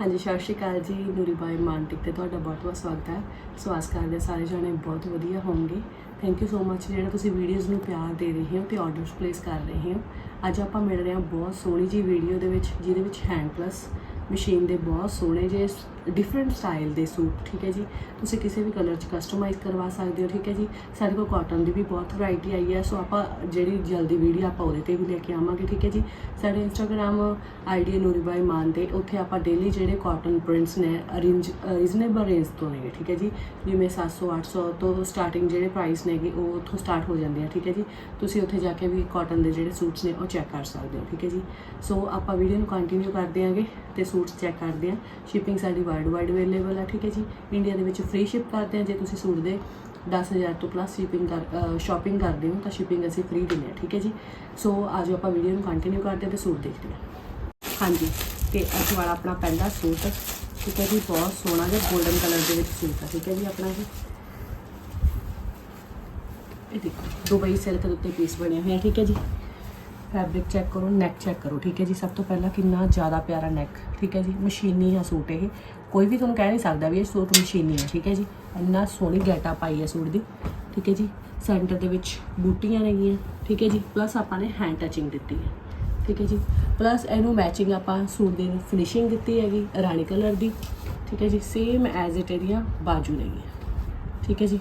ਹਾਂਜੀ, ਸਤਿ ਸ਼੍ਰੀ ਅਕਾਲ ਜੀ, ਨੂਰੀ ਬਾਈ ਮਾਨਟਿਕ ਤੇ ਤੁਹਾਡਾ ਬਹੁਤ ਬਹੁਤ ਸਵਾਗਤ ਹੈ। ਸੋ ਆਸ ਕਰਦੇ ਸਾਰੇ ਜਣੇ, ਬਹੁਤ ਵਧੀਆ ਹੋਣਗੇ। ਥੈਂਕ ਯੂ ਸੋ ਮੱਚ ਜਿਹੜਾ ਤੁਸੀਂ ਵੀਡੀਓਜ਼ ਨੂੰ ਪਿਆਰ ਦੇ ਰਹੇ ਹੋ ਤੇ ਆਰਡਰਸ ਪਲੇਸ ਕਰ ਰਹੇ ਹੋ। ਅੱਜ ਆਪਾਂ ਮਿਲ ਰਹੇ ਹਾਂ ਬਹੁਤ ਸੋਹਣੀ ਜੀ ਵੀਡੀਓ ਦੇ ਵਿੱਚ, ਜਿਹਦੇ ਵਿੱਚ ਹੈਂਡ ਪਲੱਸ ਮਸ਼ੀਨ ਦੇ ਬਹੁਤ ਸੋਹਣੇ ਜੇ ਡਿਫਰੈਂਟ ਸਟਾਈਲ ਦੇ ਸੂਟ, ਠੀਕ ਹੈ ਜੀ? ਤੁਸੀਂ ਕਿਸੇ ਵੀ ਕਲਰ 'ਚ ਕਸਟਮਾਈਜ਼ ਕਰਵਾ ਸਕਦੇ ਹੋ, ਠੀਕ ਹੈ ਜੀ? ਸਾਡੇ ਕੋਲ ਕਾਟਨ ਦੀ ਵੀ ਬਹੁਤ ਵੈਰਾਈਟੀ ਆਈ ਹੈ, ਸੋ ਆਪਾਂ ਜਿਹੜੀ ਜਲਦੀ ਵੀਡੀਓ ਆਪਾਂ ਉਹਦੇ ਤੇ ਵੀ ਲੈ ਕੇ ਆਵਾਂਗੇ, ਠੀਕ ਹੈ ਜੀ? ਸਾਡੇ ਇੰਸਟਾਗ੍ਰam ਆਈਡੀ ਨੂਰੀਬਾਈ ਮਾਨ ਤੇ, ਉੱਥੇ ਆਪਾਂ ਡੇਲੀ ਜਿਹੜੇ ਕਾਟਨ ਪ੍ਰਿੰਟਸ ਨੇ ਅਰੇਂਜ ਰੀਜ਼ਨੇਬਲ ਰੇਂਜ ਤੋਂ ਨੇ ਠੀਕ ਹੈ ਜੀ? ਜਿਵੇਂ 700 800 ਤੋਂ ਸਟਾਰਟਿੰਗ ਜਿਹੜੇ ਪ੍ਰਾਈਸ ਨੇਗੇ, ਉਹ ਉੱਥੋਂ ਸਟਾਰਟ ਹੋ ਜਾਂਦੇ ਆ, ਠੀਕ ਹੈ ਜੀ? ਤੁਸੀਂ ਉੱਥੇ ਜਾ ਕੇ ਵੀ ਕਾਟਨ ਦੇ ਜਿਹੜੇ ਸੂਟਸ ਨੇ, ਉਹ ਚੈੱਕ ਕਰ ਸਕਦੇ ਹੋ, ਠੀਕ ਹੈ ਜੀ? ਸੋ ਆਪਾਂ ਵੀਡੀਓ ਨੂੰ ਕੰਟੀਨਿਊ ਕਰਦੇ ਆਂਗੇ ਤੇ ਸੂਟਸ ਚੈੱਕ ਕਰਦੇ ਆਂ। ਸ਼ਿਪਿੰਗ ਸਾਡੀ ਵਰਲਡ ਵਾਈਡ ਅਵੇਲੇਬਲ ਹੈ ਠੀਕ ਹੈ ਜੀ? ਇੰਡੀਆ ਦੇ ਵਿੱਚ ਫ੍ਰੀ ਸ਼ਿਪ ਕਰਦੇ ਆਂ, ਜੇ ਤੁਸੀਂ ਸੂਟ ਦੇ 10000 ਤੋਂ ਪਲੱਸ ਸ਼ਿਪਿੰਗ ਕਰ ਸ਼ਾਪਿੰਗ ਕਰਦੇ ਹੋ, ਤਾਂ ਸ਼ਿਪਿੰਗ ਅਸੀਂ ਫ੍ਰੀ ਦਿੰਦੇ ਹਾਂ ਠੀਕ ਹੈ ਜੀ? ਸੋ ਆਜੋ ਆਪਾਂ ਵੀਡੀਓ ਨੂੰ ਕੰਟੀਨਿਊ ਕਰਦੇ ਹਾਂ ਤੇ ਸੂਟ ਦੇਖਦੇ ਹਾਂ ਹਾਂਜੀ, ਤੇ ਅੱਜ ਵਾਲਾ ਆਪਣਾ ਪਹਿਲਾ ਸੂਟ, ਠੀਕ ਹੈ ਜੀ? ਬਹੁਤ ਸੋਹਣਾ ਜਿਹਾ 골ਡਨ ਕਲਰ ਦੇ ਵਿੱਚ ਸੂਟ ਆ, ਠੀਕ ਹੈ ਜੀ ਆਪਣਾ ਇਹ ਇਹ ਦੇਖੋ ਦੁਬਈ ਸਿਲਕ ਦੇ ਉੱਤੇ ਪੀਸ ਬਣਿਆ ਹੋਇਆ ਠੀਕ ਹੈ ਜੀ? ਫੈਬਰਿਕ ਚੈੱਕ ਕਰੋ ਨੈਕ ਚੈੱਕ ਕਰੋ, ਠੀਕ ਹੈ ਜੀ? ਸਭ ਤੋਂ ਪਹਿਲਾਂ ਕਿੰਨਾ ਜ਼ਿਆਦਾ ਪਿਆਰਾ ਨੈਕ ਠੀਕ ਹੈ ਜੀ? ਮਸ਼ੀਨੀ ਆ ਸੂਟ ਇਹ। ਕੋਈ ਵੀ ਤੁਹਾਨੂੰ ਕਹਿ ਨਹੀਂ ਸਕਦਾ ਵੀ ਇਹ ਸੂਟ ਮਸ਼ੀਨੀ ਹੈ ਠੀਕ ਹੈ ਜੀ? ਇੰਨਾ ਸੋਹਣੀ ਗੈਟਾ ਪਾਈ ਹੈ ਸੂਟ ਦੀ, ਠੀਕ ਹੈ ਜੀ? ਸੈਂਟਰ ਦੇ ਵਿੱਚ ਬੂਟੀਆਂ ਨੇਗੀਆਂ, ਠੀਕ ਹੈ ਜੀ? ਪਲੱਸ ਆਪਾਂ ਨੇ ਹੈਂਡ ਟਚਿੰਗ ਦਿੱਤੀ ਹੈ, ਠੀਕ ਹੈ ਜੀ? ਪਲੱਸ ਇਹਨੂੰ ਮੈਚਿੰਗ ਆਪਾਂ ਸੂਟ ਦੇ ਫਿਨਿਸ਼ਿੰਗ ਦਿੱਤੀ ਹੈਗੀ, ਰਾਣੀ ਕਲਰ ਦੀ, ਠੀਕ ਹੈ ਜੀ? ਸੇਮ ਐਜ਼ ਇਟ ਏਰੀਆ ਬਾਜੂ ਨਹੀਂ ਠੀਕ ਹੈ ਜੀ?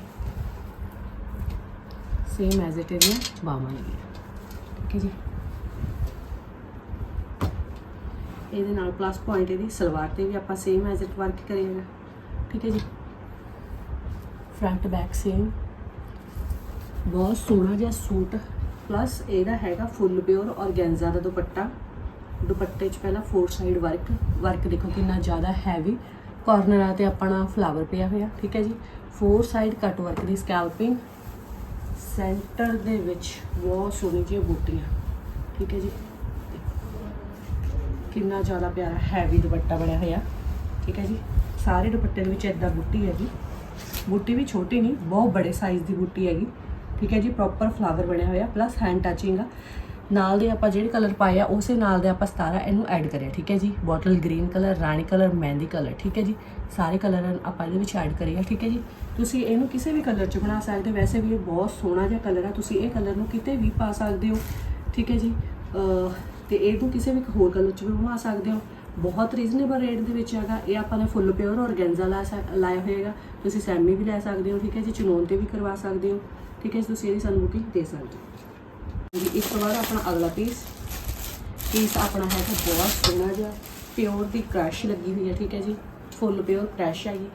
ਸੇਮ ਐਜ਼ ਇਟ ਏਰੀਆ ਬਾਹਾਂ ਨਹੀਂ ਠੀਕ ਹੈ ਜੀ? ਇਹਦੇ ਨਾਲ ਪਲੱਸ ਪੁਆਇੰਟ ਇਹਦੀ ਸਲਵਾਰ ਤੇ ਵੀ ਆਪਾਂ ਸੇਮ ਐਜ਼ ਇਟ ਵਰਕ ਕਰੀਏ ਠੀਕ ਹੈ ਜੀ? ਫਰੰਟ ਬੈਕ ਸੇਮ ਬਹੁਤ ਸੋਹਣਾ ਜਿਹਾ ਸੂਟ। ਪਲੱਸ ਇਹਦਾ ਹੈਗਾ ਫੁੱਲ ਪਿਓਰ ਔਰਗੈਂਜ਼ਾ ਦਾ ਦੁਪੱਟਾ। ਦੁਪੱਟੇ 'ਚ ਪਹਿਲਾਂ ਫੋਰ ਸਾਈਡ ਵਰਕ ਵਰਕ ਦੇਖੋ ਕਿੰਨਾ ਜ਼ਿਆਦਾ ਹੈਵੀ ਕਾਰਨਰਾਂ ਤੇ ਆਪਣਾ ਫਲਾਵਰ ਪਿਆ ਹੋਇਆ। ਠੀਕ ਹੈ ਜੀ? ਫੋਰ ਸਾਈਡ ਕੱਟ ਵਰਕ ਦੀ ਸਕੈਲਪਿੰਗ ਸੈਂਟਰ ਦੇ ਵਿੱਚ ਬਹੁਤ ਸੋਹਣੀ ਜਿਹੀ ਬੂਟੀਆਂ। ਠੀਕ ਹੈ ਜੀ? ਕਿੰਨਾ ਜ਼ਿਆਦਾ ਪਿਆਰਾ ਹੈਵੀ ਦੁਪੱਟਾ ਬਣਿਆ ਹੋਇਆ। ਠੀਕ ਹੈ ਜੀ? ਸਾਰੇ ਦੁਪੱਟੇ ਦੇ ਵਿੱਚ ਇਦਾਂ ਬੂਟੀ ਹੈਗੀ। ਬੂਟੀ ਵੀ ਛੋਟੀ ਨਹੀਂ, ਬਹੁਤ ਬੜੇ ਸਾਈਜ਼ ਦੀ ਬੂਟੀ ਹੈਗੀ। ਠੀਕ ਹੈ ਜੀ? ਪ੍ਰੋਪਰ ਫਲਾਵਰ ਬਣਿਆ ਹੋਇਆ ਪਲੱਸ ਹੈਂਡ ਟੱਚਿੰਗ ਆ। ਨਾਲ ਦੇ ਆਪਾਂ ਜਿਹੜੇ ਕਲਰ ਪਾਏ ਆ, ਉਸੇ ਨਾਲ ਦੇ ਆਪਾਂ 17 ਇਹਨੂੰ ਐਡ ਕਰਿਆ, ਠੀਕ ਹੈ ਜੀ? ਬੋਟਲ ਗ੍ਰੀਨ ਕਲਰ ਰਾਣੀ ਕਲਰ ਮਹਿੰਦੀ ਕਲਰ ਠੀਕ ਹੈ ਜੀ? ਸਾਰੇ ਕਲਰ ਆਪਾਂ ਇਹਦੇ ਵਿੱਚ ਐਡ ਕਰੇ ਠੀਕ ਹੈ ਜੀ? ਤੁਸੀਂ ਇਹਨੂੰ ਕਿਸੇ ਵੀ ਕਲਰ 'ਚ ਬਣਾ ਸਕਦੇ ਹੋ। ਵੈਸੇ ਵੀ ਇਹ ਬਹੁਤ ਸੋਹਣਾ ਜਿਹਾ ਕਲਰ ਆ। ਤੁਸੀਂ ਇਹ ਕਲਰ ਨੂੰ ਕਿਤੇ ਵੀ ਪਾ ਸਕਦੇ ਹੋ, ਠੀਕ ਹੈ ਜੀ? ਤੇ ਇਹਨੂੰ ਕਿਸੇ ਵੀ ਹੋਰ ਕਲਰ 'ਚ ਵੀ ਬਣਵਾ ਸਕਦੇ ਹੋ। ਬਹੁਤ ਰੀਜ਼ਨੇਬਲ ਰੇਟ ਦੇ ਵਿੱਚ ਹੈਗਾ। ਇਹ ਆਪਾਂ ਨੇ ਫੁੱਲ ਪਿਓਰ ਔਰਗੈਂਜ਼ਾ ਲਾ ਸਕ- ਲਾਇਆ ਹੋਏਗਾ ਤੁਸੀਂ ਸੈਮੀ ਵੀ ਲੈ ਸਕਦੇ ਹੋ, ਠੀਕ ਹੈ ਜੀ? ਚਨੋਨ ਤੇ ਵੀ ਕਰਵਾ ਸਕਦੇ ਹੋ। ਠੀਕ ਹੈ ਜੀ? ਤੁਸੀਂ ਇਹਦੀ ਸਾਨੂੰ ਬੁਕਿੰਗ ਦੇ ਸਕਦੇ ਹੋ। ਜੀ ਇਸ ਤੋਂ ਬਾਅਦ ਆਪਣਾ ਅਗਲਾ ਪੀਸ ਪੀਸ ਆਪਣਾ ਹੈਗਾ ਬਹੁਤ ਸੋਹਣਾ ਜਿਹਾ। ਪਿਓਰ ਦੀ ਕ੍ਰਸ਼ ਲੱਗੀ ਹੋਈ ਹੈ, ਠੀਕ ਹੈ ਜੀ? ਫੁੱਲ ਪਿਓਰ ਕਰੈਸ਼ ਹੈ ਜੀ।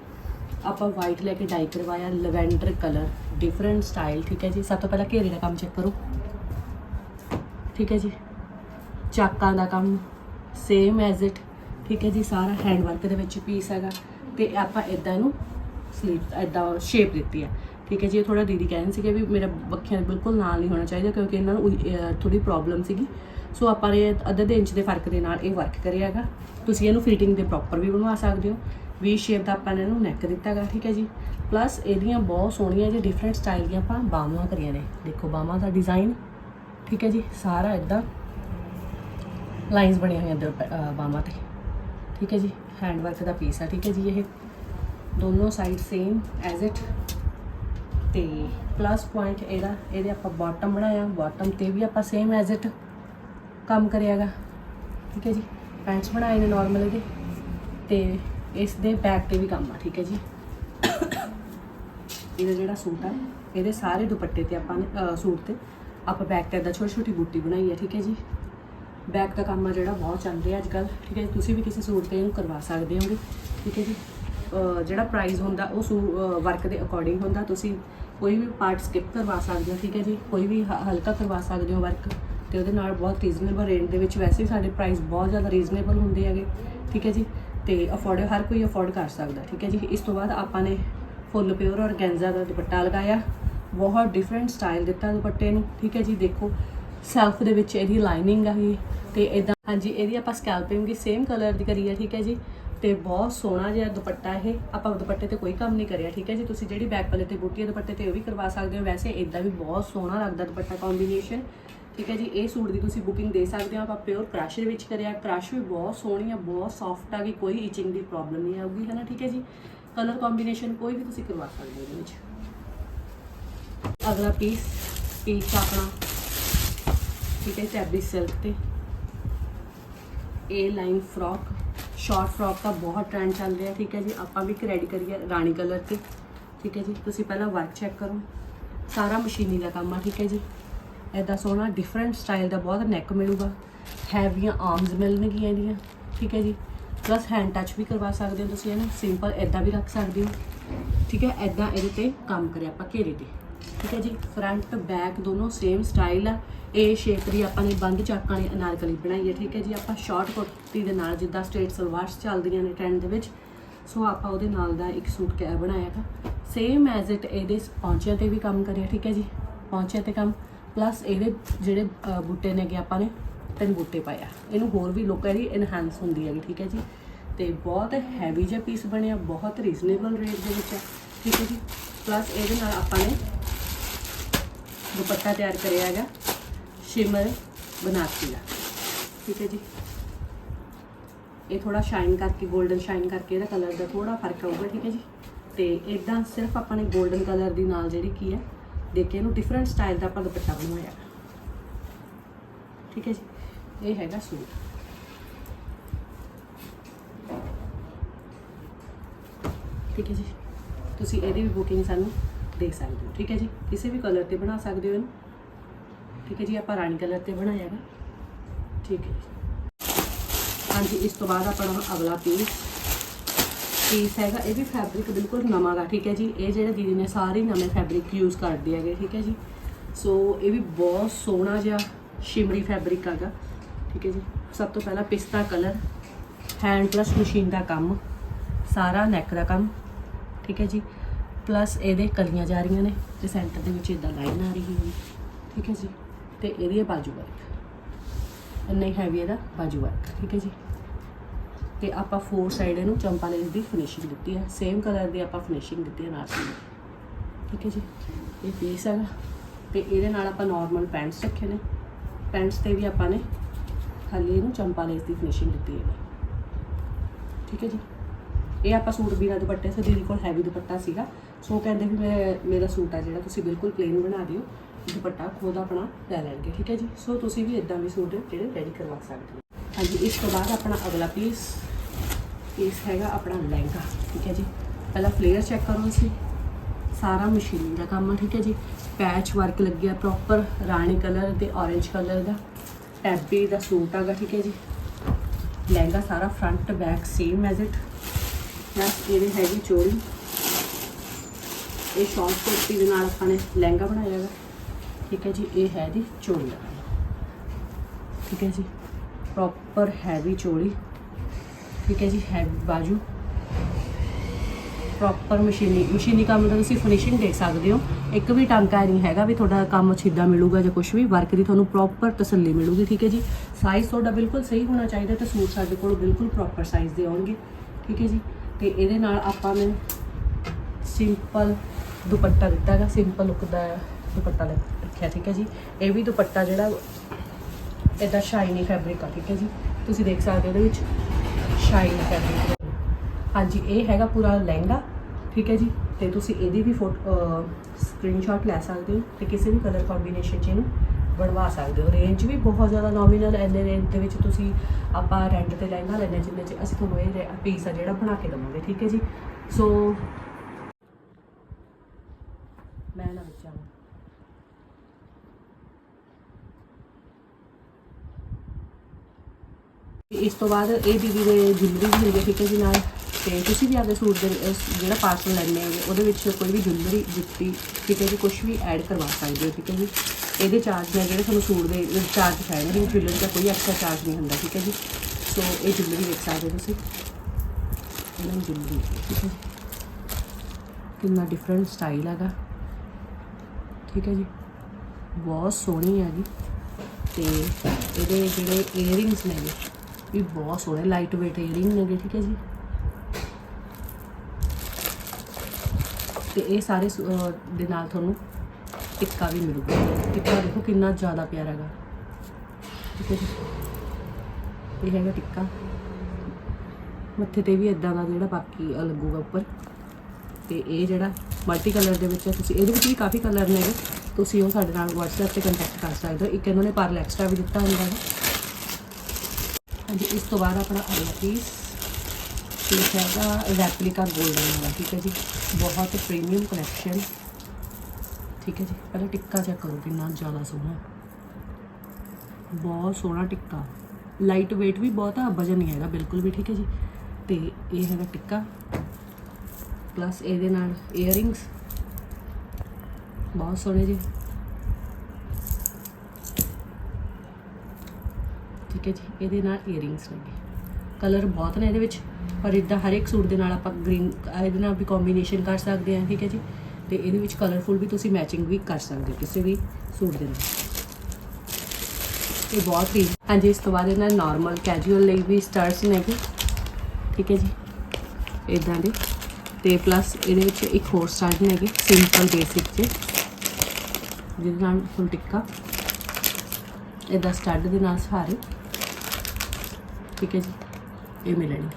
ਆਪਾਂ ਵਾਈਟ ਲੈ ਕੇ ਡਾਈ ਕਰਵਾਇਆ ਲਵੈਂਡਰ ਕਲਰ ਡਿਫਰੈਂਟ ਸਟਾਈਲ ਠੀਕ ਹੈ ਜੀ? ਸਭ ਤੋਂ ਪਹਿਲਾਂ ਘੇਰੇ ਦਾ ਕੰਮ ਚੈੱਕ ਕਰੋ। ਠੀਕ ਹੈ ਜੀ? ਚਾਕਾਂ ਦਾ ਕੰਮ ਸੇਮ ਐਜ਼ ਇਟ ਠੀਕ ਹੈ ਜੀ, ਸਾਰਾ ਹੈਂਡ ਵਰਕ ਦੇ ਵਿੱਚ ਪੀਸ ਹੈਗਾ, ਤੇ ਆਪਾਂ ਇਦਾਂ ਇਹਨੂੰ ਸਲੀਵ ਇਦਾਂ ਸ਼ੇਪ ਦਿੱਤੀ ਹੈ। ਠੀਕ ਹੈ ਜੀ, ਇਹ ਥੋੜਾ ਦੀਦੀ ਕਹਿੰਦੇ ਸੀਗੇ ਵੀ ਮੇਰਾ ਬੱਖੀਆਂ ਬਿਲਕੁਲ ਨਾਲ ਨਹੀਂ ਹੋਣਾ ਚਾਹੀਦਾ ਕਿਉਂਕਿ ਇਹਨਾਂ ਨੂੰ ਥੋੜੀ ਪ੍ਰੋਬਲਮ ਸੀਗੀ। ਸੋ ਆਪਾਂ ਨੇ ਅੱਧੇ ਦੇ ਇੰਚ ਦੇ ਫ਼ਰਕ ਦੇ ਨਾਲ ਇਹ ਵਰਕ ਕਰਿਆ ਹੈਗਾ। ਤੁਸੀਂ ਇਹਨੂੰ ਫਿਟਿੰਗ ਦੇ ਪ੍ਰੋਪਰ ਵੀ ਬਣਵਾ ਸਕਦੇ ਹੋ। ਵੀ ਸ਼ੇਪ ਦਾ ਆਪਾਂ ਨੇ ਇਹਨੂੰ ਨੈਕ ਦਿੱਤਾ ਹੈਗਾ, ਠੀਕ ਹੈ ਜੀ। ਪਲੱਸ ਇਹਦੀਆਂ ਬਹੁਤ ਸੋਹਣੀਆਂ ਜੀ ਡਿਫਰੈਂਟ ਸਟਾਈਲ ਦੀਆਂ ਆਪਾਂ ਬਾਹਾਂ ਕਰੀਆਂ ਨੇ। ਦੇਖੋ ਬਾਹਾਂ ਦਾ ਡਿਜ਼ਾਈਨ ਠੀਕ ਹੈ ਜੀ, ਸਾਰਾ ਇਦਾਂ ਲਾਈਨਸ ਬਣੀਆਂ ਹੋਈਆਂ ਦਰ ਬਾਹਾਂ ਤੇ। ਠੀਕ ਹੈ ਜੀ? ਹੈਂਡ ਵਰਕ ਦਾ ਪੀਸ ਆ, ਠੀਕ ਹੈ ਜੀ? ਇਹ ਦੋਨੋਂ ਸਾਈਡ ਸੇਮ ਐਜ਼ ਇਟ ਤੇ ਪਲੱਸ ਪੁਆਇੰਟ ਇਹਦਾ, ਇਹਦੇ ਆਪਾਂ ਬਾਟਮ ਬਣਾਇਆ ਬਾਟਮ ਤੇ ਵੀ ਆਪਾਂ ਸੇਮ ਐਜ਼ ਇਟ ਕੰਮ ਕਰਿਆਗਾ। ਠੀਕ ਹੈ ਜੀ? ਪੈਂਚ ਬਣਾਏ ਨੇ ਨਾਰਮਲ ਇਹਦੇ। ਤੇ ਇਸ ਦੇ ਬੈਕ ਤੇ ਵੀ ਕੰਮ ਆ, ਠੀਕ ਹੈ ਜੀ? ਇਹਦਾ ਜਿਹੜਾ ਸੂਟ ਆ, ਇਹਦੇ ਸਾਰੇ ਦੁਪੱਟੇ ਤੇ ਆਪਾਂ ਨੇ ਸੂਟ ਤੇ ਆਪਾਂ ਬੈਕ ਤੇ ਇਦਾਂ ਛੋਟੀ ਛੋਟੀ ਬੂਟੀ ਬਣਾਈ ਹੈ ਠੀਕ ਹੈ ਜੀ? ਬੈਕ ਦਾ ਕੰਮ ਆ ਜਿਹੜਾ ਬਹੁਤ ਚੱਲ ਰਿਹਾ ਅੱਜ ਕੱਲ ਠੀਕ ਹੈ ਜੀ, ਤੁਸੀਂ ਵੀ ਕਿਸੇ ਸੂਟ ਤੇ ਇਹਨੂੰ ਕਰਵਾ ਸਕਦੇ ਹੋਗੇ ਠੀਕ ਹੈ ਜੀ? ਜਿਹੜਾ ਪ੍ਰਾਈਸ ਹੁੰਦਾ ਉਹ ਸੂ ਵਰਕ ਦੇ ਅਕੋਰਡਿੰਗ ਹੁੰਦਾ ਤੁਸੀਂ ਕੋਈ ਵੀ ਪਾਰਟ ਸਕਿਪ ਕਰਵਾ ਸਕਦੇ ਹੋ ਠੀਕ ਹੈ ਜੀ? ਕੋਈ ਵੀ ਹਲਕਾ ਕਰਵਾ ਸਕਦੇ ਹੋ ਵਰਕ ਤੇ ਉਹਦੇ ਨਾਲ ਬਹੁਤ ਰੀਜ਼ਨੇਬਲ ਰੇਟ ਦੇ ਵਿੱਚ ਵੈਸੇ ਹੀ ਸਾਡੇ ਪ੍ਰਾਈਸ ਬਹੁਤ ਜ਼ਿਆਦਾ ਰੀਜ਼ਨੇਬਲ ਹੁੰਦੇ ਹੈਗੇ ਠੀਕ ਹੈ ਜੀ? ਤੇ ਅਫੋਰਡ ਹਰ ਕੋਈ ਅਫੋਰਡ ਕਰ ਸਕਦਾ ਠੀਕ ਹੈ ਜੀ? ਇਸ ਤੋਂ ਬਾਅਦ ਆਪਾਂ ਨੇ ਫੁੱਲ ਪਿਓਰ ਔਰਗੈਂਜ਼ਾ ਦਾ ਦੁਪੱਟਾ ਲਗਾਇਆ ਬਹੁਤ ਡਿਫਰੈਂਟ ਸਟਾਈਲ ਦਿੱਤਾ ਦੁਪੱਟੇ ਨੂੰ ਠੀਕ ਹੈ ਜੀ? ਦੇਖੋ ਸੈਲਫ ਦੇ ਵਿੱਚ ਇਹਦੀ ਲਾਈਨਿੰਗ ਆ ਗਈ ਤੇ ਇਦਾਂ ਹਾਂਜੀ, ਇਹਦੀ ਆਪਾਂ ਸਕੈਲਪਿੰਗ ਵੀ ਸੇਮ ਕਲਰ ਦੀ ਕਰੀ ਹੈ ਠੀਕ ਹੈ ਜੀ? ਤੇ ਬਹੁਤ ਸੋਹਣਾ ਜਿਹਾ ਦੁਪੱਟਾ ਇਹ। ਆਪਾਂ ਦੁਪੱਟੇ ਤੇ ਕੋਈ ਕੰਮ ਨਹੀਂ ਕਰਿਆ, ਠੀਕ ਹੈ ਜੀ? ਤੁਸੀਂ ਜਿਹੜੀ ਬੈਕ ਪੱਲੇ ਤੇ ਬੂਟੀ ਹੈ ਦੁਪੱਟੇ ਤੇ ਉਹ ਵੀ ਕਰਵਾ ਸਕਦੇ ਹੋ। ਵੈਸੇ ਇਦਾਂ ਵੀ ਬਹੁਤ ਸੋਹਣਾ ਲੱਗਦਾ ਦੁਪੱਟਾ ਕੰਬੀਨੇਸ਼ਨ ਠੀਕ ਹੈ ਜੀ? ਇਹ ਸੂਟ ਦੀ ਤੁਸੀਂ ਬੁਕਿੰਗ ਦੇ ਸਕਦੇ ਹੋ। ਆਪਾਂ ਪਿਓਰ ਕ੍ਰਸ਼ ਦੇ ਵਿੱਚ ਕਰਿਆ। ਕ੍ਰਸ਼ ਵੀ ਬਹੁਤ ਸੋਹਣੀ ਆ, ਬਹੁਤ ਸੌਫਟ ਆ ਗਈ ਕੋਈ ਇਚਿੰਗ ਦੀ ਪ੍ਰੋਬਲਮ ਨਹੀਂ ਆਊਗੀ, ਹੈ ਨਾ? ਠੀਕ ਹੈ ਜੀ? ਕਲਰ ਕੰਬੀਨੇਸ਼ਨ ਕੋਈ ਵੀ ਤੁਸੀਂ ਕਰਵਾ ਸਕਦੇ ਹੋ ਇਹਦੇ ਵਿੱਚ। ਅਗਲਾ ਪੀਸ ਪੀਸ ਆਪਣਾ। ਠੀਕ ਹੈ ਫੈਬਰਿਕ ਸਿਲਕ ਤੇ। ਇਹ ਲਾਈਨ ਫਰੋਕ ਸ਼ਾਰਟ ਫਰੋਕ ਦਾ ਬਹੁਤ ਟ੍ਰੈਂਡ ਚੱਲ ਰਿਹਾ, ਠੀਕ ਹੈ ਜੀ। ਆਪਾਂ ਵੀ ਰੈਡੀ ਕਰੀਏ ਰਾਣੀ ਕਲਰ ਤੇ, ਠੀਕ ਹੈ ਜੀ। ਤੁਸੀਂ ਪਹਿਲਾਂ ਵਰਕ ਚੈੱਕ ਕਰੋ। ਸਾਰਾ ਮਸ਼ੀਨੀ ਦਾ ਕੰਮ ਆ, ਠੀਕ ਹੈ ਜੀ। ਐਦਾਂ ਸੋਹਣਾ ਡਿਫਰੈਂਟ ਸਟਾਈਲ ਦਾ ਬਹੁਤ ਨੈਕ ਮਿਲੂਗਾ। ਹੈਵੀਆਂ ਆਰਮਸ ਮਿਲਣਗੀਆਂ ਇਹਦੀਆਂ, ਠੀਕ ਹੈ ਜੀ। ਪਲੱਸ ਹੈਂਡ ਟੱਚ ਵੀ ਕਰਵਾ ਸਕਦੇ ਹੋ ਤੁਸੀਂ ਇਹਨੂੰ। ਸਿੰਪਲ ਐਦਾਂ ਵੀ ਰੱਖ ਸਕਦੇ ਹੋ। ਠੀਕ ਹੈ ਐਦਾਂ ਇਹਦੇ ਤੇ ਕੰਮ ਕਰਿਆ ਆਪਾਂ ਘੇਰੇ ਤੇ। ਠੀਕ ਹੈ ਜੀ ਫਰੰਟ ਬੈਕ ਦੋਨੋਂ ਸੇਮ ਸਟਾਈਲ ਆ। ਇਹ ਸ਼ੇਪ ਦੀ ਆਪਾਂ ਨੇ ਬੰਦ ਚਾਕਾਂ ਵਾਲੀ ਅਨਾਰਕਲੀ ਬਣਾਈ ਹੈ, ਠੀਕ ਹੈ ਜੀ? ਆਪਾਂ ਸ਼ਾਰਟ ਕੁਰਤੀ ਦੇ ਨਾਲ ਜਿੱਦਾਂ ਸਟ੍ਰੇਟ ਸਲਵਾਰਸ ਚੱਲਦੀਆਂ ਨੇ ਟ੍ਰੈਂਡ ਦੇ ਵਿੱਚ, ਸੋ ਆਪਾਂ ਉਹਦੇ ਨਾਲ ਦਾ ਇੱਕ ਸੂਟ ਕੈ ਬਣਾਇਆ ਤਾ ਸੇਮ ਐਜ਼ ਇਟ ਇਹਦੇ ਪੌਂਚਿਆਂ ਤੇ ਵੀ ਕੰਮ ਕਰਿਆ, ਠੀਕ ਹੈ ਜੀ? ਪੌਂਚਿਆਂ ਤੇ ਕੰਮ ਪਲੱਸ ਇਹਦੇ ਜਿਹੜੇ ਬੂਟੇ ਨੇਗੇ ਆਪਾਂ ਨੇ, ਤਿੰਨ ਬੂਟੇ ਪਾਇਆ ਇਹਨੂੰ ਹੋਰ ਵੀ ਲੋਕਾਂ ਦੀ ਇਨਹਾਂਸ ਹੁੰਦੀ ਹੈਗੀ, ਠੀਕ ਹੈ ਜੀ? ਤੇ ਬਹੁਤ ਹੈਵੀ ਜਿਹਾ ਪੀਸ ਬਣਿਆ ਬਹੁਤ ਰੀਜ਼ਨੇਬਲ ਰੇਟ ਦੇ ਵਿੱਚ ਹੈ ਠੀਕ ਹੈ ਜੀ? ਪਲੱਸ ਇਹਦੇ ਨਾਲ ਆਪਾਂ ਨੇ ਦੁਪੱਟਾ ਤਿਆਰ ਕਰਿਆ ਹੈਗਾ। ਸ਼ਿਮਰ ਬਨਾਰਸੀ ਆ ਠੀਕ ਹੈ ਜੀ। ਇਹ ਥੋੜਾ ਸ਼ਾਈਨ ਕਰਕੇ 골ਡਨ ਸ਼ਾਈਨ ਕਰਕੇ ਇਹਦਾ ਕਲਰ ਦਾ ਥੋੜਾ ਫ਼ਰਕ ਆਊਗਾ, ਠੀਕ ਹੈ ਜੀ। ਤੇ ਇਦਾਂ ਸਿਰਫ ਆਪਾਂ ਨੇ 골ਡਨ ਕਲਰ ਦੀ ਨਾਲ ਜਿਹੜੀ ਕੀ ਹੈ, ਦੇਖ ਕੇ ਇਹਨੂੰ ਡਿਫਰੈਂਟ ਸਟਾਈਲ ਦਾ ਆਪਾਂ ਦੁਪੱਟਾ ਬਣਵਾਇਆ। ਠੀਕ ਹੈ ਜੀ। ਇਹ ਹੈਗਾ ਸੂਟ। ਠੀਕ ਹੈ ਜੀ। ਤੁਸੀਂ ਇਹਦੀ ਵੀ ਬੁਕਿੰਗ ਸਾਨੂੰ ਦੇ ਸਕਦੇ ਹੋ। ਠੀਕ ਹੈ ਜੀ। ਕਿਸੇ ਵੀ ਕਲਰ ਤੇ ਬਣਾ ਸਕਦੇ ਹੋ ਇਹਨੂੰ। ਠੀਕ ਹੈ ਜੀ, ਆਪਾਂ ਰਾਣੀ ਕਲਰ ਤੇ ਬਣਾਇਆ ਹੈਗਾ ਠੀਕ ਹੈ ਹਾਂਜੀ, ਇਸ ਤੋਂ ਬਾਅਦ ਆਪਣਾ ਅਗਲਾ ਪੀਸ ਪੀਸ ਹੈਗਾ, ਇਹ ਵੀ ਫੈਬਰਿਕ ਬਿਲਕੁਲ ਨਵਾਂ ਦਾ, ਠੀਕ ਹੈ ਜੀ। ਇਹ ਜਿਹੜੇ ਦੀਦੀ ਨੇ ਸਾਰੇ ਨਵੇਂ ਫੈਬਰਿਕ ਯੂਜ਼ ਕਰਦੇ ਹੈਗੇ, ਠੀਕ ਹੈ ਜੀ। ਸੋ ਇਹ ਵੀ ਬਹੁਤ ਸੋਹਣਾ ਜਿਹਾ ਸ਼ਿਮਰੀ ਫੈਬਰਿਕ ਹੈਗਾ, ਠੀਕ ਹੈ ਜੀ। ਸਭ ਤੋਂ ਪਹਿਲਾਂ ਪਿਸਤਾ ਕਲਰ ਹੈਂਡ ਪਲਸ ਮਸ਼ੀਨ ਦਾ ਕੰਮ, ਸਾਰਾ ਨੈਕ ਦਾ ਕੰਮ, ਠੀਕ ਹੈ ਜੀ। ਪਲੱਸ ਇਹਦੇ ਕਲੀਆਂ ਜਾ ਰਹੀਆਂ ਨੇ, ਤੇ ਸੈਂਟਰ ਦੇ ਵਿੱਚ ਇਦਾਂ ਲਾਈਨ ਆ ਰਹੀ ਹੈ। ਠੀਕ ਹੈ ਜੀ। ਤੇ ਇਹਦੀ ਹੈ ਬਾਜੂ ਵਰਕ ਨਹੀਂ ਹੈਵੀ ਇਹਦਾ ਬਾਜੂ ਵਰਕ ਠੀਕ ਹੈ ਜੀ? ਤੇ ਆਪਾਂ ਫੋਰ ਸਾਈਡ ਇਹਨੂੰ ਚੰਪਾ ਲੇਸ ਦੀ ਫਿਨਿਸ਼ਿੰਗ ਦਿੱਤੀ ਹੈ। ਸੇਮ ਕਲਰ ਦੀ ਆਪਾਂ ਫਿਨਿਸ਼ਿੰਗ ਦਿੱਤੀ ਹੈ ਨਾਲ ਠੀਕ ਹੈ ਜੀ? ਇਹ ਪੀਸ ਹੈਗਾ। ਤੇ ਇਹਦੇ ਨਾਲ ਆਪਾਂ ਨਾਰਮਲ ਪੈਂਟਸ ਰੱਖੇ ਨੇ। ਪੈਂਟਸ ਤੇ ਵੀ ਆਪਾਂ ਨੇ ਖਾਲੀ ਇਹਨੂੰ ਚੰਪਾ ਲੇਸ ਦੀ ਫਿਨਿਸ਼ਿੰਗ ਦਿੱਤੀ ਹੈ। ਠੀਕ ਹੈ ਜੀ? ਇਹ ਆਪਾਂ ਸੂਟ ਬਿਨਾ ਦੁਪੱਟੇ ਸੇ ਦੀਦੀ ਕੋਲ ਹੈਵੀ ਦੁਪੱਟਾ ਸੀਗਾ। ਸੋ ਕਹਿੰਦੇ ਵੀ ਮੈਂ, ਮੇਰਾ ਸੂਟ ਆ ਜਿਹੜਾ ਤੁਸੀਂ ਬਿਲਕੁਲ ਪਲੇਨ ਬਣਾ ਦਿਓ। ਦੁਪੱਟਾ ਖੁਦ ਆਪਣਾ ਲੈ ਲੈਣਗੇ, ਠੀਕ ਹੈ ਜੀ? ਸੋ ਤੁਸੀਂ ਵੀ ਇਦਾਂ ਵੀ ਸੂਟ ਜਿਹੜੇ ਰੈਡੀ ਕਰਵਾ ਸਕਦੇ ਹੋ। ਹਾਂਜੀ, ਇਸ ਤੋਂ ਬਾਅਦ ਆਪਣਾ ਅਗਲਾ ਪੀਸ ਪੀਸ ਹੈਗਾ ਆਪਣਾ ਲਹਿੰਗਾ, ਠੀਕ ਹੈ ਜੀ? ਪਹਿਲਾਂ ਫਲੇਅਰ ਚੈੱਕ ਕਰੋ ਅਸੀਂ। ਸਾਰਾ ਮਸ਼ੀਨ ਦਾ ਕੰਮ ਆ, ਠੀਕ ਹੈ ਜੀ? ਪੈਚ ਵਰਕ ਲੱਗਿਆ ਪ੍ਰੋਪਰ ਰਾਣੀ ਕਲਰ ਤੇ orange ਕਲਰ ਦਾ ਟੈਬੀ ਦਾ ਸੂਟ ਆਗਾ ਠੀਕ ਹੈ ਜੀ? ਲਹਿੰਗਾ ਸਾਰਾ front back same as it plus ਇਹਦੇ ਹੈਗੀ ਚੋੜੀ ਇਹ ਸ਼ਾਰਟ ਕੁਰਤੀ ਦੇ ਨਾਲ ਆਪਾਂ ਨੇ ਲਹਿੰਗਾ ਬਣਾਇਆ ਹੈਗਾ ਠੀਕ ਹੈ ਜੀ, ਇਹ ਹੈ ਦੀ ਚੋਲੀ। ਠੀਕ ਹੈ ਜੀ ਪ੍ਰੋਪਰ ਹੈਵੀ ਚੋਲੀ। ਠੀਕ ਹੈ ਜੀ ਹੈਵੀ ਬਾਜੂ। ਪ੍ਰੋਪਰ ਮਸ਼ੀਨੀ ਮਸ਼ੀਨੀ ਕੰਮ ਦਾ ਤੁਸੀਂ ਫਿਨਿਸ਼ਿੰਗ ਦੇਖ ਸਕਦੇ ਹੋ। ਇੱਕ ਵੀ ਟਾਂਕਾ ਨਹੀਂ ਹੈਗਾ ਵੀ ਤੁਹਾਡਾ ਕੰਮ ਛਿੱਦਾ ਮਿਲੂਗਾ ਜਾਂ ਕੁਝ ਵੀ ਵਰਕ ਦੀ ਤੁਹਾਨੂੰ ਪ੍ਰੋਪਰ ਤਸੱਲੀ ਮਿਲੂਗੀ, ਠੀਕ ਹੈ ਜੀ। ਸਾਈਜ਼ ਤੁਹਾਡਾ ਬਿਲਕੁਲ ਸਹੀ ਹੋਣਾ ਚਾਹੀਦਾ ਤੇ ਸੂਟ ਸਾਡੇ ਕੋਲ ਬਿਲਕੁਲ ਪ੍ਰੋਪਰ ਸਾਈਜ਼ ਦੇ ਆਉਣਗੇ। ਠੀਕ ਹੈ ਜੀ, ਤੇ ਇਹਦੇ ਨਾਲ ਆਪਾਂ ਨੇ ਸਿੰਪਲ ਦੁਪੱਟਾ ਦਿੱਤਾ ਹੈਗਾ ਸਿੰਪਲ ਲੁੱਕ ਦਾ ਦੁਪੱਟਾ ਲੈ- ਰੱਖਿਆ, ਠੀਕ ਹੈ ਜੀ? ਇਹ ਵੀ ਦੁਪੱਟਾ ਜਿਹੜਾ ਇਹਦਾ ਸ਼ਾਈਨੀ ਫੈਬਰਿਕ ਆ, ਠੀਕ ਹੈ ਜੀ? ਤੁਸੀਂ ਦੇਖ ਸਕਦੇ ਹੋ ਇਹਦੇ ਵਿੱਚ ਸ਼ਾਈਨੀ ਫੈਬਰਿਕ ਹਾਂਜੀ, ਇਹ ਹੈਗਾ ਪੂਰਾ ਲਹਿੰਗਾ, ਠੀਕ ਹੈ ਜੀ? ਤੇ ਤੁਸੀਂ ਇਹਦੀ ਵੀ ਫੋਟੋ ਸਕਰੀਨਸ਼ਾਟ ਲੈ ਸਕਦੇ ਹੋ ਤੇ ਕਿਸੇ ਵੀ ਕਲਰ ਕੰਬੀਨੇਸ਼ਨ ਚ ਇਹਨੂੰ ਬਣਵਾ ਸਕਦੇ ਹੋ। ਰੇਂਜ ਵੀ ਬਹੁਤ ਜ਼ਿਆਦਾ ਨੋਮੀਨਲ ਐਨੇ ਰੇਂਜ ਦੇ ਵਿੱਚ ਤੁਸੀਂ ਆਪਾਂ ਰੈਂਟ ਤੇ ਲਹਿੰਗਾ ਲੈਣੇ ਜਿੰਨੇ ਚ ਅਸੀਂ ਤੁਹਾਨੂੰ ਇਹ ਪੀਸ ਆ ਜਿਹੜਾ ਬਣਾ ਕੇ ਦਵਾਂਗੇ, ਠੀਕ ਹੈ ਜੀ? ਸੋ ਮੈਂ ਨਾ ਬੱਚਾ ਇਸ ਤੋਂ ਬਾਅਦ ਇਹ ਦੀਦੀ ਦੇ ਜੁਲਰੀ ਵੀ ਹੁੰਦੀ ਹੈ ਠੀਕ ਹੈ ਜੀ ਨਾਲ। ਤੇ ਤੁਸੀਂ ਵੀ ਆਪਦੇ ਸੂਟ ਦੇ ਜਿਹੜਾ ਪਾਰਸਲ ਲੈਣੇ ਹੈਗੇ ਉਹਦੇ ਵਿੱਚ ਕੋਈ ਵੀ ਜੁਲਰੀ, ਜੁੱਤੀ, ਠੀਕ ਹੈ ਜੀ ਕੁਝ ਵੀ ਐਡ ਕਰਵਾ ਸਕਦੇ ਹੋ, ਠੀਕ ਹੈ ਜੀ। ਇਹਦੇ ਚਾਰਜ ਨੇ ਜਿਹੜੇ ਤੁਹਾਨੂੰ ਸੂਟ ਦੇ ਚਾਰਜ ਪੈਣਗੇ ਜੁਲਰੀ ਦਾ ਕੋਈ ਐਕਸਟਰਾ ਚਾਰਜ ਨਹੀਂ ਹੁੰਦਾ, ਠੀਕ ਹੈ ਜੀ। ਸੋ ਇਹ ਜੁਲਰੀ ਵੇਖ ਸਕਦੇ ਹੋ ਤੁਸੀਂ। ਇਹਨਾਂ ਜੁਲਰੀ ਠੀਕ ਹੈ ਕਿੰਨਾ ਡਿਫਰੈਂਟ ਸਟਾਈਲ ਹੈਗਾ। ਠੀਕ ਹੈ ਜੀ। ਬਹੁਤ ਸੋਹਣੀ ਹੈਗੀ। ਤੇ ਇਹਦੇ ਜਿਹੜੇ ਏਅਰਿੰਗਸ ਨੇ ਵੀ ਬਹੁਤ ਸੋਹਣੇ ਲਾਈਟ weight ਏਅਰਿੰਗ ਨੇਗੇ ਠੀਕ ਹੈ ਜੀ। ਤੇ ਇਹ ਸਾਰੇ ਦੇ ਨਾਲ ਤੁਹਾਨੂੰ ਟਿੱਕਾ ਵੀ ਮਿਲੂਗਾ। ਟਿੱਕਾ ਦੇਖੋ ਕਿੰਨਾ ਜ਼ਿਆਦਾ ਪਿਆਰਾ ਹੈਗਾ। ਠੀਕ ਹੈ ਜੀ। ਇਹ ਹੈਗਾ ਟਿੱਕਾ। ਮੱਥੇ ਤੇ ਵੀ ਇਦਾਂ ਦਾ ਜਿਹੜਾ ਬਾਕੀ ਅ ਲੱਗੂਗਾ ਉੱਪਰ। ਤੇ ਇਹ ਜਿਹੜਾ ਮਲਟੀ ਕਲਰ ਦੇ ਵਿੱਚ ਹੈ, ਤੁਸੀਂ ਇਹਦੇ ਵਿੱਚ ਵੀ ਕਾਫੀ ਕਲਰ ਨੇਗੇ ਤੁਸੀਂ ਉਹ ਸਾਡੇ ਨਾਲ WhatsApp ਤੇ ਕੰਟੈਕਟ ਕਰ ਸਕਦੇ ਹੋ। ਇੱਕ ਇਹਨਾਂ ਨੇ ਪਾਰਲ ਐਕਸਟਰਾ ਵੀ ਦਿੱਤਾ ਹੁੰਦਾ ਹੈ। हाँ जी इस तो बाद अपना अगला पीस पीस हैगा रैपलीका गोल्डन वाला ठीक है जी बहुत प्रीमियम कलेक्शन ठीक है जी पहले टिक्का चेक करो कि ज़्यादा सोहना बहुत सोहना टिक्का लाइट वेट भी बहुत है वज़न नहीं है बिल्कुल भी ठीक है जी तो यह है टिक्का प्लस ये एयरिंग्स बहुत सोहने जी ਠੀਕ ਹੈ ਜੀ, ਇਹਦੇ ਨਾਲ 이어ਰਿੰਗਸ ਲੱਗੇ ਕਲਰ ਬਹੁਤ ਨੇ ਇਹਦੇ ਵਿੱਚ, ਪਰ ਇਦਾਂ ਹਰ ਇੱਕ ਸੂਟ ਦੇ ਨਾਲ ਆਪਾਂ ਗ੍ਰੀਨ ਇਹਦੇ ਨਾਲ ਵੀ ਕੰਬੀਨੇਸ਼ਨ ਕਰ ਸਕਦੇ ਹਾਂ, ਠੀਕ ਹੈ ਜੀ। ਤੇ ਇਹਦੇ ਵਿੱਚ ਕਲਰਫੁਲ ਵੀ ਤੁਸੀਂ ਮੈਚਿੰਗ ਵੀ ਕਰ ਸਕਦੇ ਹੋ ਕਿਸੇ ਵੀ ਸੂਟ ਦੇ ਨਾਲ। ਇਹ ਬਹੁਤ ਹੀ ਹਾਂਜੀ, ਇਸ ਤੋਂ ਬਾਅਦ ਇਹਨਾਂ ਨਾਰਮਲ ਕੈਜੂਅਲ ਲਈ ਵੀ ਸਟਾਰਸ ਨੇਗੇ ਠੀਕ ਹੈ ਜੀ। ਇਦਾਂ ਦੇ। ਤੇ ਪਲੱਸ ਇਹਦੇ ਵਿੱਚ ਇੱਕ ਹੋਰ ਸਟਾਰਟ ਨੇਗੇ ਸਿੰਪਲ ਬੇਸਿਕ ਚ ਜਿਹਦੇ ਨਾਲ ਫੁੱਲ ਟਿੱਕਾ। ਇਦਾਂ ਸਟੱਡ ਦੇ ਨਾਲ ਸਾਰੇ। ਠੀਕ ਹੈ ਜੀ, ਇਹ ਮਿਲਣਗੇ।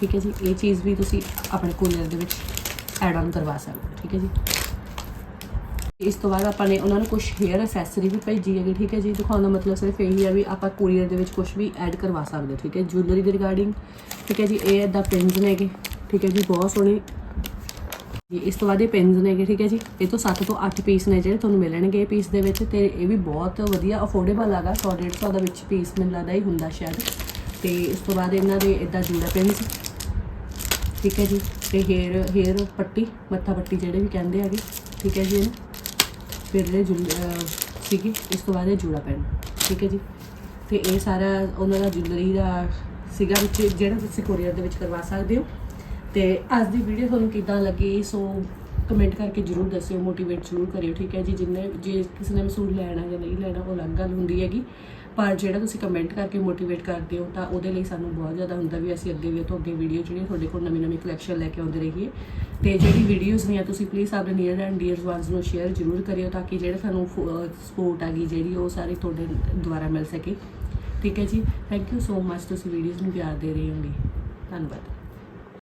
ਠੀਕ ਹੈ ਜੀ, ਇਹ ਚੀਜ਼ ਵੀ ਤੁਸੀਂ ਆਪਣੇ ਕੋਲਰ ਦੇ ਵਿੱਚ ਐਡ ਆਨ ਕਰਵਾ ਸਕਦੇ ਹੋ, ਠੀਕ ਹੈ ਜੀ। ਇਸ ਤੋਂ ਬਾਅਦ ਆਪਾਂ ਨੇ ਉਹਨਾਂ ਨੂੰ ਕੁਝ ਹੇਅਰ ਅਸੈਸਰੀ ਵੀ ਭੇਜੀ ਹੈਗੀ, ਠੀਕ ਹੈ ਜੀ। ਦਿਖਾਉਣ ਦਾ ਮਤਲਬ ਸਿਰਫ ਇਹੀ ਹੈ ਵੀ ਆਪਾਂ ਕੁਰੀਅਰ ਦੇ ਵਿੱਚ ਕੁਝ ਵੀ ਐਡ ਕਰਵਾ ਸਕਦੇ ਹੋ, ਠੀਕ ਹੈ। ਜੁਐਲਰੀ ਦੇ ਰਿਗਾਰਡਿੰਗ ਠੀਕ ਹੈ ਜੀ, ਇਹ ਇਦਾਂ ਪਿੰਸ ਨੇਗੇ ਠੀਕ ਹੈ ਜੀ, ਬਹੁਤ ਸੋਹਣੇ ਇਸ ਤੋਂ ਬਾਅਦ ਇਹ ਪਿੰਸ ਨੇਗੇ ਠੀਕ ਹੈ ਜੀ। ਇਹ ਤੋਂ 7 ਤੋਂ 8 ਪੀਸ ਨੇ ਜਿਹੜੇ ਤੁਹਾਨੂੰ ਮਿਲਣਗੇ ਪੀਸ ਦੇ ਵਿੱਚ ਤੇ ਇਹ ਵੀ ਬਹੁਤ ਵਧੀਆ ਅਫੋਰਡੇਬਲ ਹੈਗਾ। 100 150 ਦਾ ਵਿੱਚ ਪੀਸ ਮੈਨੂੰ ਲੱਗਦਾ ਹੀ ਹੁੰਦਾ ਸ਼ਾਇਦ। ਤੇ ਇਸ ਤੋਂ ਬਾਅਦ ਇਹਨਾਂ ਦੇ ਇਦਾਂ ਜੂੜਾ ਪਿੰਸ ਠੀਕ ਹੈ ਜੀ। ਤੇ ਹੇਅਰ ਹੇਅਰ ਪੱਟੀ, ਮੱਥਾ ਪੱਟੀ ਜਿਹੜੇ ਵੀ ਕਹਿੰਦੇ ਹੈਗੇ। ਠੀਕ ਹੈ ਜੀ ਇਹਨੂੰ। ਫਿਰ ਇਹ ਜੁਲ ਅਹ ਇਸ ਤੋਂ ਬਾਅਦ ਇਹ ਜੂੜਾ ਪੈਨ ਠੀਕ ਹੈ ਜੀ। ਤੇ ਇਹ ਸਾਰਾ ਉਹਨਾਂ ਦਾ ਜੁਲਰੀ ਦਾ ਸੀਗਾ ਵਿੱਚ, ਜਿਹੜਾ ਤੁਸੀਂ ਕੋਰੀਅਰ ਦੇ ਵਿੱਚ ਕਰਵਾ ਸਕਦੇ ਹੋ। ਤੇ ਅੱਜ ਦੀ ਵੀਡੀਓ ਤੁਹਾਨੂੰ ਕਿੱਦਾਂ ਲੱਗੀ ਸੋ ਕਮੈਂਟ ਕਰਕੇ ਜਰੂਰ ਦੱਸਿਓ ਮੋਟੀਵੇਟ ਜਰੂਰ ਕਰਿਓ, ਠੀਕ ਹੈ ਜੀ? ਜਿੰਨੇ ਜੇ ਕਿਸੇ ਨੇ ਮਸੂਲ ਲੈਣਾ ਜਾਂ ਨਹੀਂ ਲੈਣਾ, ਉਹ ਅਲੱਗ ਗੱਲ ਹੁੰਦੀ ਹੈਗੀ। ਪਰ ਜਿਹੜਾ ਤੁਸੀਂ ਕਮੈਂਟ ਕਰਕੇ ਮੋਟੀਵੇਟ ਕਰਦੇ ਹੋ, ਤਾਂ ਉਹਦੇ ਲਈ ਸਾਨੂੰ ਬਹੁਤ ਜ਼ਿਆਦਾ ਹੁੰਦਾ ਵੀ ਅਸੀਂ ਅੱਗੇ ਵੀ ਉਹ ਤੋਂ ਅੱਗੇ ਵੀਡੀਓ ਜਿਹੜੀ ਤੁਹਾਡੇ ਕੋਲ ਨਵੀਂ ਨਵੀਂ ਕਲੈਕਸ਼ਨ ਲੈ ਕੇ ਆਉਂਦੇ ਰਹੀਏ। ਤੇ ਜਿਹੜੀ ਵੀਡੀਓਜ਼ ਨੇ, ਤੁਸੀਂ ਪਲੀਜ਼ ਆਪਣੇ ਨੀਅਰ ਐਂਡ ਡੀਅਰ ਵਾਂਸ ਨੂੰ ਸ਼ੇਅਰ ਜਰੂਰ ਕਰਿਓ ਤਾਂ ਕਿ ਜਿਹੜੇ ਸਾਨੂੰ ਸਪੋਰਟ ਆ ਗਈ ਜਿਹੜੀ ਉਹ ਸਾਰੇ ਤੁਹਾਡੇ ਦੁਆਰਾ ਮਿਲ ਸਕੇ। ਠੀਕ ਹੈ ਜੀ? ਥੈਂਕ ਯੂ ਸੋ ਮੱਚ ਤੁਸੀਂ ਵੀਡੀਓਜ਼ ਨੂੰ ਪਿਆਰ ਦੇ ਰਹੇ ਹੋਗੇ। ਧੰਨਵਾਦ।